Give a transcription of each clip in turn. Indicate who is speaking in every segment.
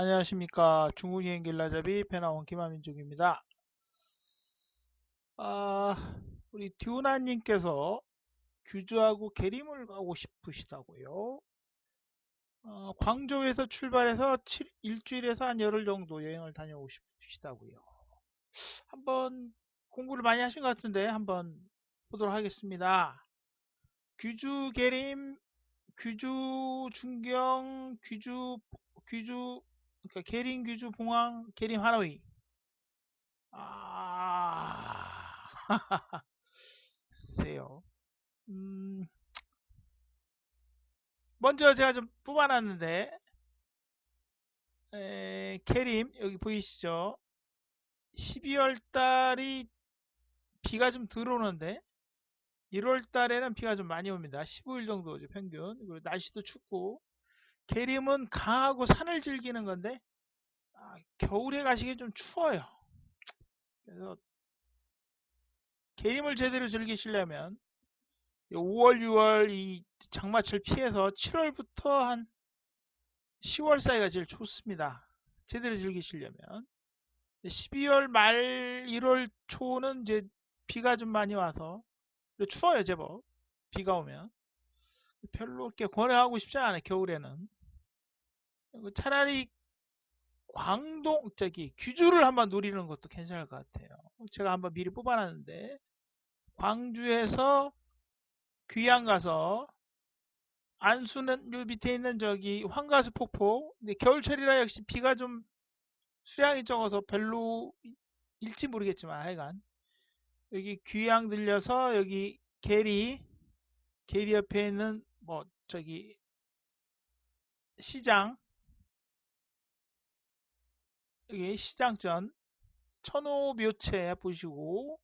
Speaker 1: 안녕하십니까. 중국여행 길라잡이 배나온 김하민족입니다. 아, 우리 듀나님께서 규주하고 계림을 가고 싶으시다고요? 어, 광저우에서 출발해서 7, 일주일에서 한 열흘 정도 여행을 다녀오고 싶으시다고요. 한번 공부를 많이 하신 것 같은데 한번 보도록 하겠습니다. 규주 계림 규주 중경 규주 규주 그러니까 계림 규주 봉황 계림 하노이. 아. 글쎄요. 음. 먼저 제가 좀 뽑아놨는데. 에, 계림 여기 보이시죠? 12월 달이 비가 좀 들어오는데 1월 달에는 비가 좀 많이 옵니다. 15일 정도 평균. 그리고 날씨도 춥고 계림은 강하고 산을 즐기는 건데 아, 겨울에 가시기 좀 추워요. 그래서 계림을 제대로 즐기시려면 5월, 6월 이 장마철 피해서 7월부터 한 10월 사이가 제일 좋습니다. 제대로 즐기시려면 12월 말 1월 초는 이제 비가 좀 많이 와서 추워요 제법 비가 오면 별로 이렇게 권해하고 싶지 않아요 겨울에는 차라리 광동 저기 귀주를 한번 노리는 것도 괜찮을 것 같아요. 제가 한번 미리 뽑아놨는데 광주에서 귀양 가서 안수는 요 밑에 있는 저기 황가수 폭포 근데 겨울철이라 역시 비가 좀 수량이 적어서 별로 일지 모르겠지만 하여간 여기 귀양 들려서 여기 계리 계리 옆에 있는 뭐 저기 시장 여기 시장전 천호묘체 보시고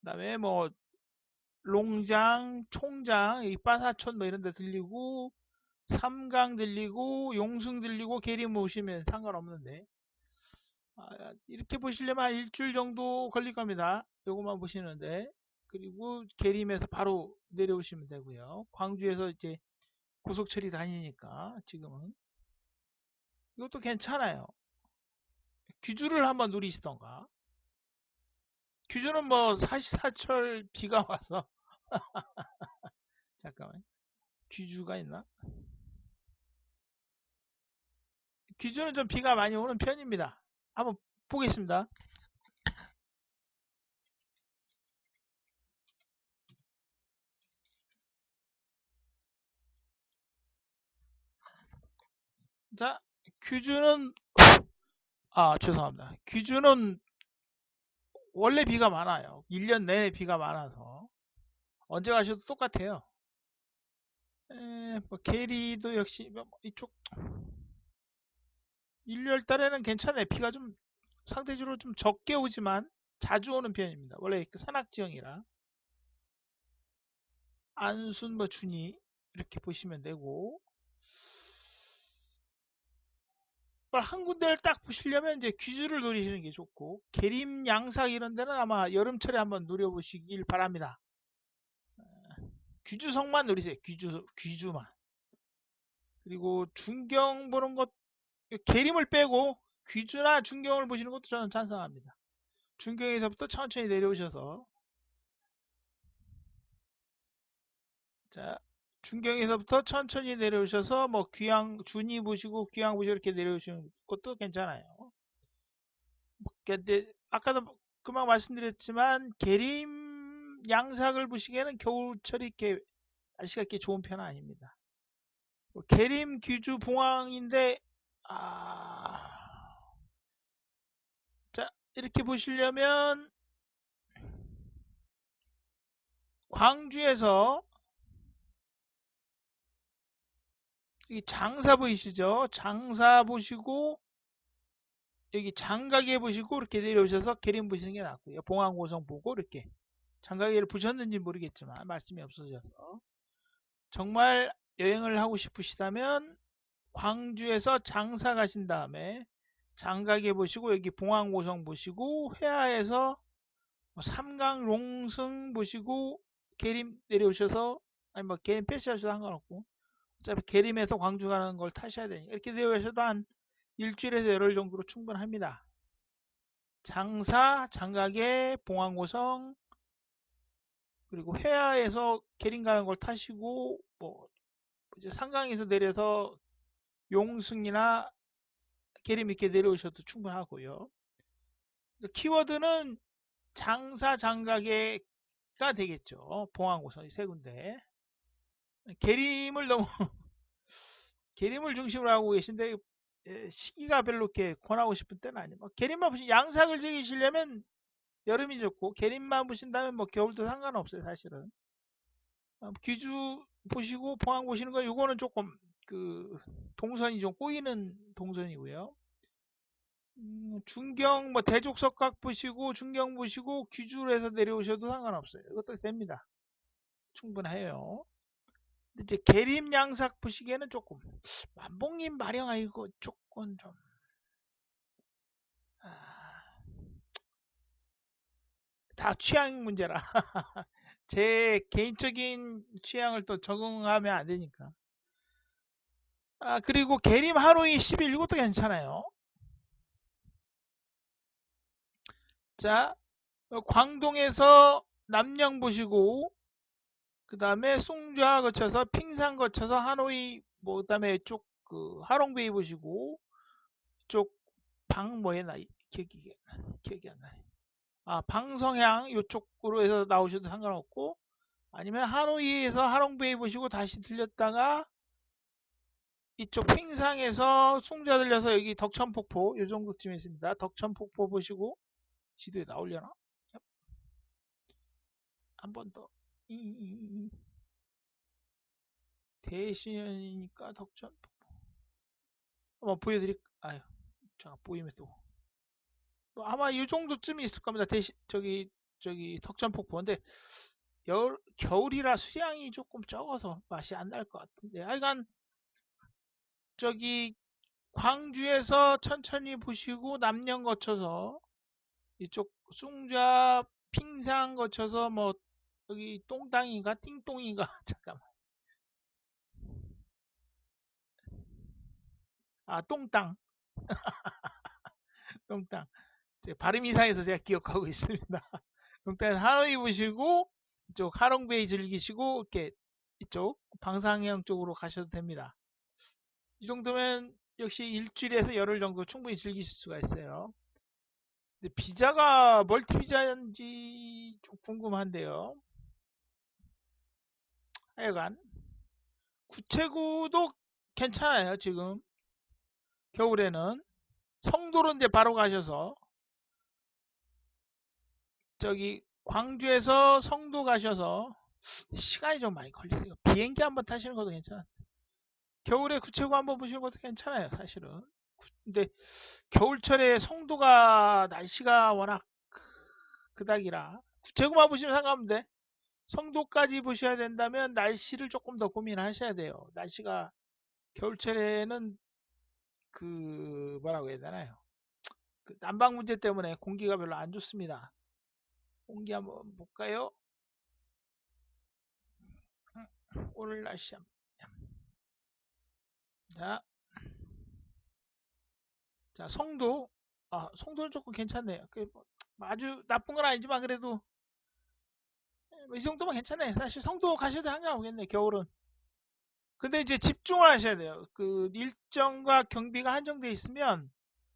Speaker 1: 그 다음에 뭐 롱장, 총장, 이 빠사촌 뭐 이런 데 들리고 삼강 들리고 용승 들리고 계림 오시면 상관없는데 아, 이렇게 보시려면 한 일주일 정도 걸릴 겁니다. 요것만 보시는데 그리고 계림에서 바로 내려오시면 되고요. 광주에서 이제 고속철이 다니니까 지금은 이것도 괜찮아요. 귀주를 한번 누리시던가. 귀주는 뭐 사시사철 비가 와서 잠깐만 귀주가 있나? 귀주는 좀 비가 많이 오는 편입니다. 한번 보겠습니다. 자, 귀주는 아, 죄송합니다. 귀주는 원래 비가 많아요. 1년 내내 비가 많아서 언제 가셔도 똑같아요. 에, 뭐 게리도 역시 뭐 이쪽 1월 달에는 괜찮아요. 비가 좀 상대적으로 좀 적게 오지만 자주 오는 편입니다. 원래 그 산악지형이라 안순 뭐 준이 이렇게 보시면 되고 한 군데를 딱 보시려면 이제 귀주를 노리시는 게 좋고 계림 양삭 이런 데는 아마 여름철에 한번 노려보시길 바랍니다. 귀주성만 노리세요. 귀주 귀주만. 그리고 중경 보는 것 계림을 빼고 귀주나 중경을 보시는 것도 저는 찬성합니다. 중경에서부터 천천히 내려오셔서 자 중경에서부터 천천히 내려오셔서 뭐 귀양 준이 보시고 귀양 보시고 이렇게 내려오시는 것도 괜찮아요. 뭐, 근데 아까도 금방 말씀드렸지만 계림 양삭을 보시기에는 겨울철이 이렇게 날씨가 이렇게 좋은 편은 아닙니다. 뭐 계림 귀주 봉황인데 아... 자 이렇게 보시려면 광주에서 이 장사 보이시죠? 장사 보시고 여기 장가게 보시고 이렇게 내려오셔서 계림 보시는 게 낫고요. 봉황고성 보고 이렇게 장가게를 보셨는지 모르겠지만 말씀이 없어져서 정말 여행을 하고 싶으시다면 광주에서 장사 가신 다음에 장가게 보시고 여기 봉황고성 보시고 회화에서 뭐 삼강 롱승 보시고 계림 내려오셔서 아니 뭐 계림 패시하셔도 상관없고 어차피 계림에서 광주 가는 걸 타셔야 되니까 이렇게 되어 계셔도 한 일주일에서 열흘 정도로 충분합니다. 장사, 장가계, 봉황고성 그리고 회화에서 계림 가는 걸 타시고 뭐 이제 상강에서 내려서 용승이나 계림 있게 내려오셔도 충분하고요. 키워드는 장사, 장가계가 되겠죠. 봉황고성 이 세 군데. 계림을 너무 계림을 중심으로 하고 계신데 예, 시기가 별로 이렇게 권하고 싶은 때는 아니고 뭐 계림만 보시 양삭을 즐기시려면 여름이 좋고 계림만 보신다면 뭐 겨울도 상관없어요 사실은. 어, 귀주 보시고 포항 보시는 거 이거는 조금 그 동선이 좀 꼬이는 동선이고요. 음, 중경 뭐 대족석각 보시고 중경 보시고 귀주로 해서 내려오셔도 상관없어요. 이것도 됩니다. 충분해요 이제 계림 양삭 보시기에는 조금 만봉님 마령 아 이거 조금 좀 아, 다 취향 문제라. 제 개인적인 취향을 또 적응하면 안 되니까. 아 그리고 계림 하루이 10일 이것도 괜찮아요. 자 어, 광동에서 남양 보시고 그 다음에 숭좌 거쳐서 핑산 거쳐서 하노이 뭐 그다음에 쪽그 하롱베이 보시고 쪽방 뭐했나 기억이 기억이 안 나네. 아 방성향 이쪽으로 해서 나오셔도 상관없고 아니면 하노이에서 하롱베이 보시고 다시 들렸다가 이쪽 팽상에서 숭자 들려서 여기 덕천폭포 이 정도쯤에 있습니다. 덕천폭포 보시고 지도에 나오려나? 한번 더. 대신이니까 덕전 한번 보여드릴 아유 자 보이면 또뭐 아마 이 정도쯤이 있을 겁니다. 대신 저기 저기 덕전 폭포인데 여, 겨울이라 수량이 조금 적어서 맛이 안 날 것 같은데. 하여간 저기 광주에서 천천히 보시고 남양 거쳐서 이쪽 숭좌 핑상 거쳐서 뭐 여기 똥땅인가 띵똥인가 잠깐만. 아 똥땅. 똥땅. 발음 이상해서 제가 기억하고 있습니다. 똥땅 하노이 보시고 이쪽 하롱베이 즐기시고 이렇게 이쪽 방상형 쪽으로 가셔도 됩니다. 이 정도면 역시 일주일에서 열흘 정도 충분히 즐기실 수가 있어요. 비자가 멀티 비자인지 좀 궁금한데요 하여간 구체구도 괜찮아요 지금. 겨울에는. 성도로 이제 바로 가셔서 저기 광주에서 성도 가셔서 시간이 좀 많이 걸리세요. 비행기 한번 타시는 것도 괜찮아요. 겨울에 구체구 한번 보시는 것도 괜찮아요 사실은. 근데 겨울철에 성도가 날씨가 워낙 그닥이라 구체구만 보시면 상관없는데 성도까지 보셔야 된다면 날씨를 조금 더 고민하셔야 돼요. 날씨가 겨울철에는 그 뭐라고 해야 되나요? 그 난방 문제 때문에 공기가 별로 안 좋습니다. 공기 한번 볼까요? 오늘 날씨 한번. 자, 자 성도 아 성도는 조금 괜찮네요. 그뭐 아주 나쁜 건 아니지만 그래도 이 정도면 괜찮아요. 사실 성도 가셔도 상관없겠네, 겨울은. 근데 이제 집중을 하셔야 돼요. 그 일정과 경비가 한정돼 있으면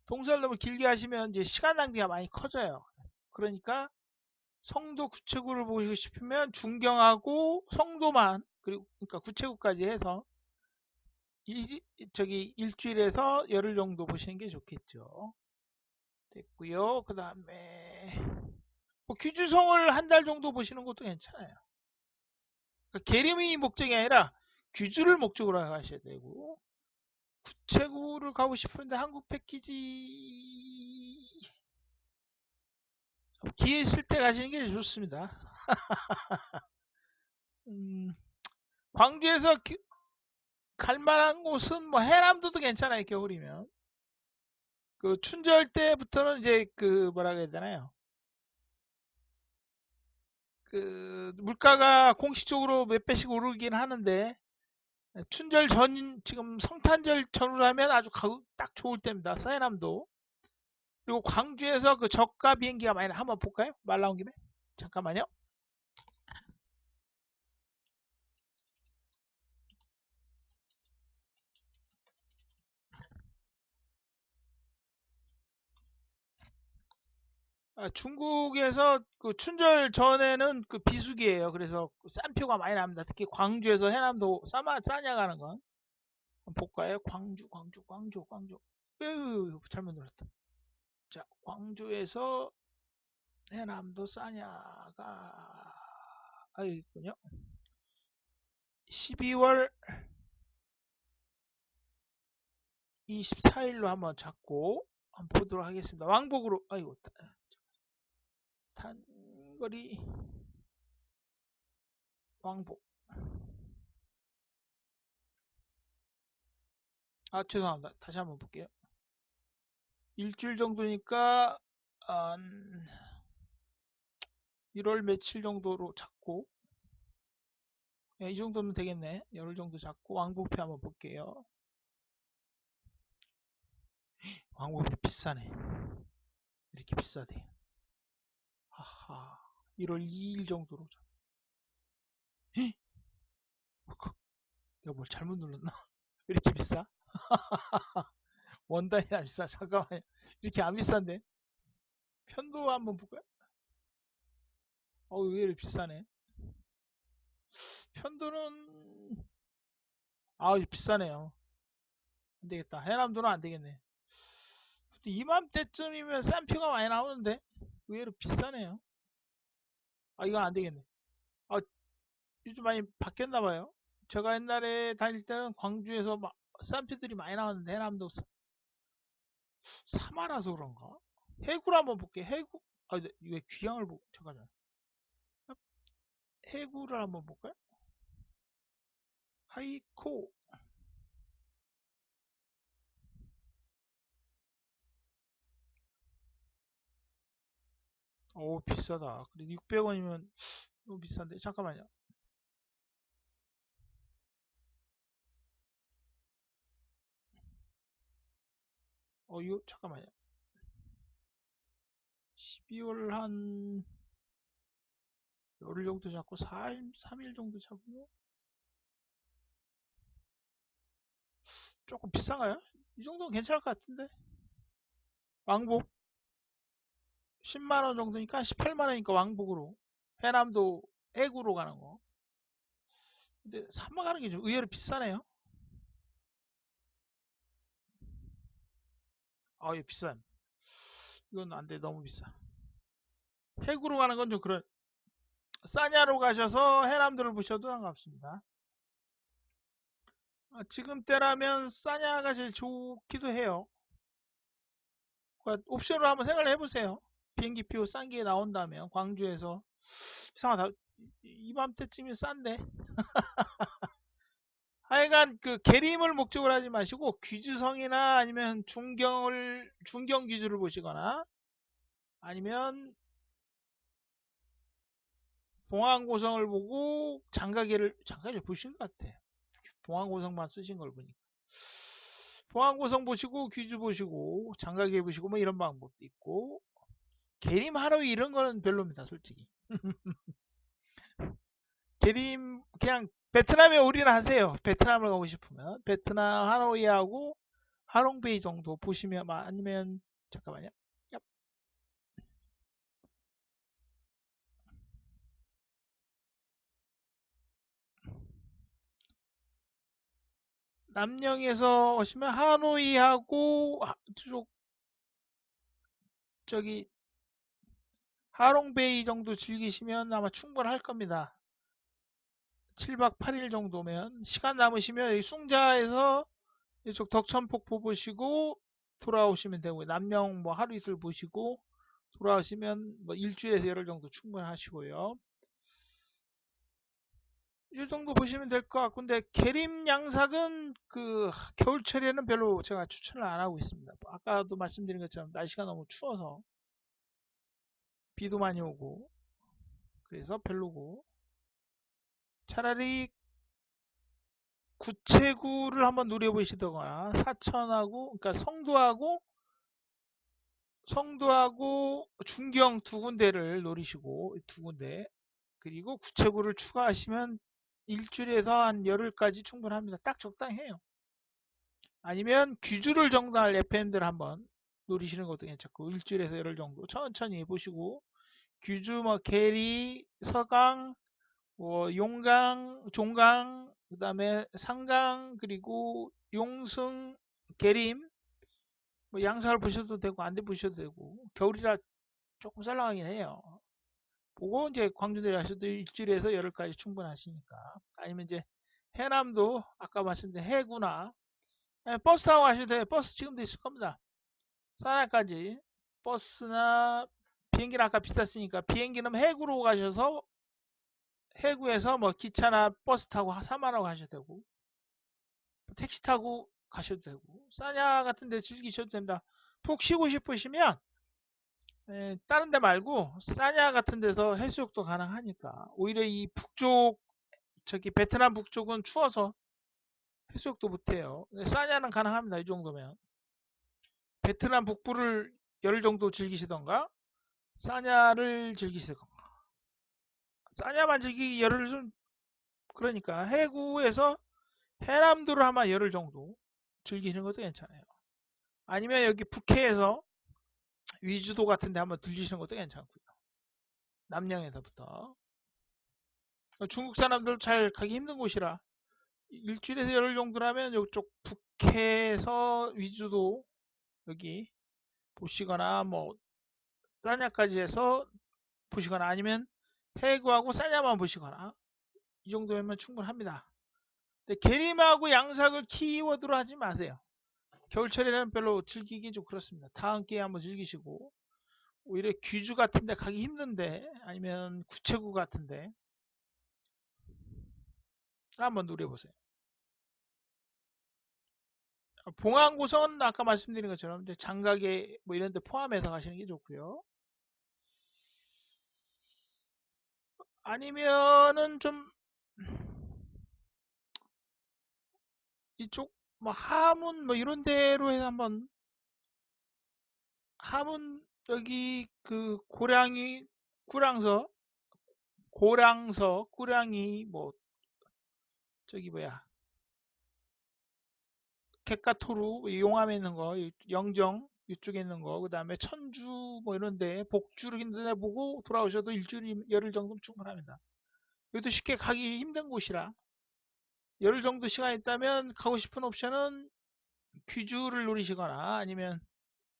Speaker 1: 동선을 너무 길게 하시면 이제 시간 낭비가 많이 커져요. 그러니까 성도 구체구를 보시고 싶으면 중경하고 성도만 그리고 그러니까 구체구까지 해서 일, 저기 일주일에서 열흘 정도 보시는 게 좋겠죠. 됐고요. 그 다음에 뭐 귀주성을 한 달 정도 보시는 것도 괜찮아요. 그러니까 계림이 목적이 아니라 귀주를 목적으로 하셔야 되고 구체구를 가고 싶은데 한국 패키지 기회 있을 때 가시는 게 좋습니다. 음, 광주에서 기, 갈 만한 곳은 뭐 해남도도 괜찮아요 겨울이면 그 춘절 때부터는 이제 그 뭐라 그래야 되나요 그 물가가 공식적으로 몇 배씩 오르긴 하는데 춘절 전 지금 성탄절 전후라면 아주 딱 좋을 때입니다. 서해남도. 그리고 광주에서 그 저가 비행기가 많이 나. 한번 볼까요? 말 나온 김에. 잠깐만요. 아, 중국에서 그 춘절 전에는 그 비수기예요. 그래서 싼 표가 많이 납니다. 특히 광주에서 해남도 싸마 싸냐 가는 건 볼까요? 광주, 광주, 광주, 광주. 으, 잘못 눌렀다. 자, 광주에서 해남도 싸냐가 아 있군요. 12월 24일로 한번 잡고 한번 보도록 하겠습니다. 왕복으로 아이고 단거리. 왕복. 아 죄송합니다. 다시 한번 볼게요. 일주일 정도니까 한 1월 며칠 정도로 잡고. 예, 이 정도면 되겠네. 열흘 정도 잡고 왕복표 한번 볼게요. 왕복표 비싸네. 이렇게 비싸대. 아 하 1월 2일 정도로 잡 내가 뭘 잘못 눌렀나? 왜 이렇게 비싸? 원단이 안 비싸. 잠깐만요. 이렇게 안 비싼데? 편도 한번 볼까요? 어, 의외로 비싸네. 편도는, 아, 비싸네요. 안 되겠다. 해남도는 안 되겠네. 이맘때쯤이면 싼 표가 많이 나오는데? 의외로 비싸네요. 아, 이건 안 되겠네. 아, 요즘 많이 바뀌었나 봐요. 제가 옛날에 다닐 때는 광주에서 싼 표들이 많이 나왔는데, 해남도 사마라서 그런가? 해구를 한번 볼게. 해구. 아, 왜 귀향을 보고, 잠깐만. 해구를 한번 볼까요? 하이코. 오, 비싸다. 그래, 600원이면 너무 비싼데. 잠깐만요. 어, 이거, 잠깐만요. 12월 한 열흘 정도 잡고 4일, 3일 정도 잡으면 조금 비싼가요? 이 정도는 괜찮을 것 같은데 왕복 10만원 정도니까 18만원이니까 왕복으로. 해남도 해구로 가는 거. 근데 산마 가는 게 좀 의외로 비싸네요. 아유 비싼. 이건 안돼. 너무 비싸. 해구로 가는 건 좀 그런 싸냐로 가셔서 해남도를 보셔도 상관없습니다. 아, 지금 때라면 싸냐가 제일 좋기도 해요. 그러니까 옵션으로 한번 생각을 해보세요 비행기표 싼 게 나온다면 광주에서 이상하다. 이맘때쯤이 싼데. 하여간 그 계림을 목적으로 하지 마시고 귀주성이나 아니면 중경을 중경 귀주를 보시거나 아니면 봉황고성을 보고 장가계를 장가계를 보신 것 같아. 봉황고성만 쓰신 걸 보니까. 봉황고성 보시고 귀주 보시고 장가계 보시고 뭐 이런 방법도 있고 계림 하루이 이런 거는 별로입니다, 솔직히. 계림 그냥 베트남에 올인을 하세요. 베트남을 가고 싶으면 베트남 하노이하고 하롱베이 정도 보시면 아니면 잠깐만요. 얍. 남령에서 오시면 하노이하고 쪽 저기 하롱베이 정도 즐기시면 아마 충분할 겁니다. 7박 8일 정도면 시간 남으시면 숭자에서 이쪽 덕천폭포 보시고 돌아오시면 되고요. 남명 뭐 하루 이틀 보시고 돌아오시면 뭐 일주일에서 열흘 정도 충분하시고요. 이 정도 보시면 될 것 같고 근데 계림 양삭은 그 겨울철에는 별로 제가 추천을 안 하고 있습니다. 아까도 말씀드린 것처럼 날씨가 너무 추워서 비도 많이 오고 그래서 별로고 차라리 구체구를 한번 노려보시더거나 사천하고 그러니까 성도하고 성도하고 중경 두 군데를 노리시고 두 군데 그리고 구체구를 추가하시면 일주일에서 한 열흘까지 충분합니다. 딱 적당해요. 아니면 귀주를 정도할 FM들 한번 노리시는 것도 괜찮고 일주일에서 열흘 정도 천천히 보시고 귀주 뭐 계리 서강 뭐 용강 종강 그 다음에 상강 그리고 용승 계림 뭐 양사를 보셔도 되고 안돼 보셔도 되고 겨울이라 조금 썰렁하긴 해요. 보고 이제 광주 내려가셔도 일주일에서 열흘까지 충분하시니까 아니면 이제 해남도 아까 말씀드린 해구나 예, 버스 타고 가셔도 돼요. 버스 지금도 있을 겁니다. 산하까지 버스나 비행기는 아까 비쌌으니까 비행기는 해구로 가셔서 해구에서 뭐 기차나 버스 타고 4만원 가셔도 되고 택시 타고 가셔도 되고 싸냐 같은 데 즐기셔도 됩니다. 푹 쉬고 싶으시면 에, 다른 데 말고 싸냐 같은 데서 해수욕도 가능하니까 오히려 이 북쪽 저기 베트남 북쪽은 추워서 해수욕도 못해요. 싸냐는 가능합니다. 이 정도면 베트남 북부를 열흘 정도 즐기시던가 싸냐를 즐기시던가 싸냐만 즐기기 열흘 좀 그러니까 해구에서 해남도를 아마 열흘 정도 즐기는 것도 괜찮아요. 아니면 여기 북해에서 위주도 같은 데 한번 들리시는 것도 괜찮고요. 남양에서부터. 중국 사람들 잘 가기 힘든 곳이라 일주일에서 열흘 정도라면 이쪽 북해에서 위주도 여기 보시거나 뭐 싸냐까지 해서 보시거나 아니면 해구하고 싸냐만 보시거나 이 정도면 충분합니다. 근데 게림하고 양삭을 키워드로 하지 마세요. 겨울철에는 별로 즐기기 좀 그렇습니다. 다음 기회에 한번 즐기시고 오히려 귀주 같은데 가기 힘든데 아니면 구체구 같은데 한번 노려보세요. 고성은 아까 말씀드린 것처럼 이제 장각에 뭐 이런 데 포함해서 가시는 게 좋고요. 아니면은 좀 이쪽 뭐 하문 뭐 이런 데로 해서 한번 하문 여기 그 고량이 구량서 고량서 꾸량이 뭐 저기 뭐야 객가토루 용암에 있는 거 영정 이쪽에 있는 거 그 다음에 천주 뭐 이런데 복주를 있는데 보고 돌아오셔도 일주일 열흘 정도면 충분합니다. 여기도 쉽게 가기 힘든 곳이라 열흘 정도 시간 있다면 가고 싶은 옵션은 귀주를 노리시거나 아니면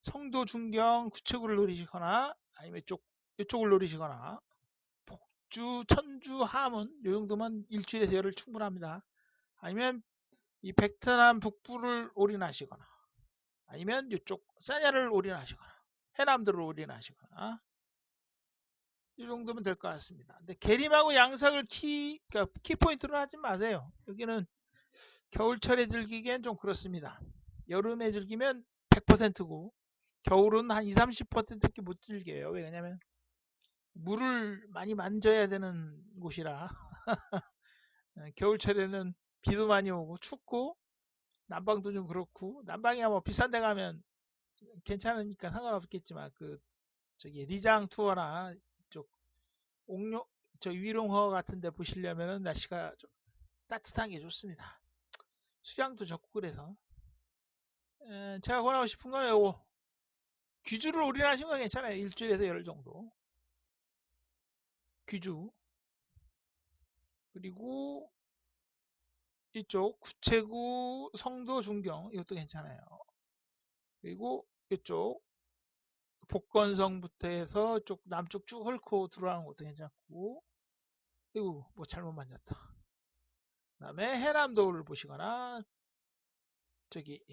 Speaker 1: 성도 중경 구체구를 노리시거나 아니면 이쪽 이쪽을 노리시거나 복주 천주 하문 요 정도면 일주일에서 열흘 충분합니다. 아니면 이 베트남 북부를 올인하시거나 아니면 이쪽 사냐를 올인하시거나 해남도를 올인하시거나 이 정도면 될 것 같습니다. 근데 게림하고 양삭을 키, 그러니까 키포인트로 하지 마세요. 여기는 겨울철에 즐기기엔 좀 그렇습니다. 여름에 즐기면 100%고 겨울은 한 20, 30%밖에 못 즐겨요. 왜냐면 물을 많이 만져야 되는 곳이라 겨울철에는 비도 많이 오고 춥고 난방도 좀 그렇고 난방이야 뭐 비싼 데 가면 괜찮으니까 상관없겠지만 그 저기 리장 투어나 이쪽 옥룡 저 위롱허 같은 데 보시려면은 날씨가 좀 따뜻한 게 좋습니다. 수량도 적고 그래서 에, 제가 권하고 싶은 건 요거 귀주를 올인하신 건 괜찮아요. 일주일에서 열흘 정도 귀주 그리고 이쪽 구체구 성도 중경 이것도 괜찮아요. 그리고 이쪽 복건성부터 해서 쪽 남쪽 쭉 헐고 들어가는 것도 괜찮고 그리고 뭐 잘못 만졌다. 그 다음에 해남도를 보시거나 저기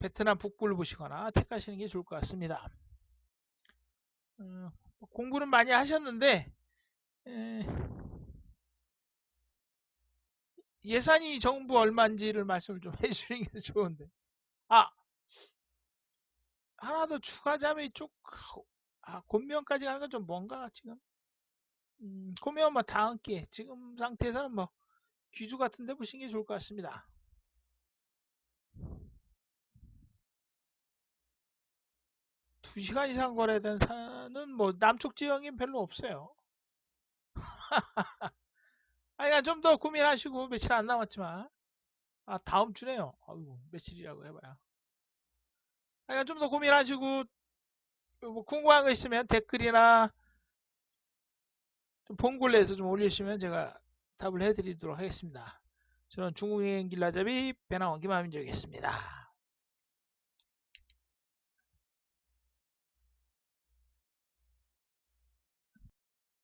Speaker 1: 베트남 북부를 보시거나 택하시는 게 좋을 것 같습니다. 음, 공부는 많이 하셨는데 에, 예산이 정부 얼마인지를 말씀을 좀 해주시는 게 좋은데. 아, 하나 더 추가자면 이쪽, 아, 곤면까지 가는 건 좀 뭔가, 지금. 음, 곤면 뭐 다음 기회. 지금 상태에서는 뭐, 귀주 같은 데 보시는 게 좋을 것 같습니다. 두 시간 이상 거래된 산은 뭐 남쪽 지형이 별로 없어요. 아니, 좀더 고민하시고 며칠 안 남았지만 아 다음 주네요. 아이고 며칠이라고 해봐요. 아니, 좀더 고민하시고 뭐 궁금한 거 있으면 댓글이나 좀 봉골레에서 좀 올리시면 제가 답을 해드리도록 하겠습니다. 저는 중국인 길라잡이 배나원 김하민족이었습니다.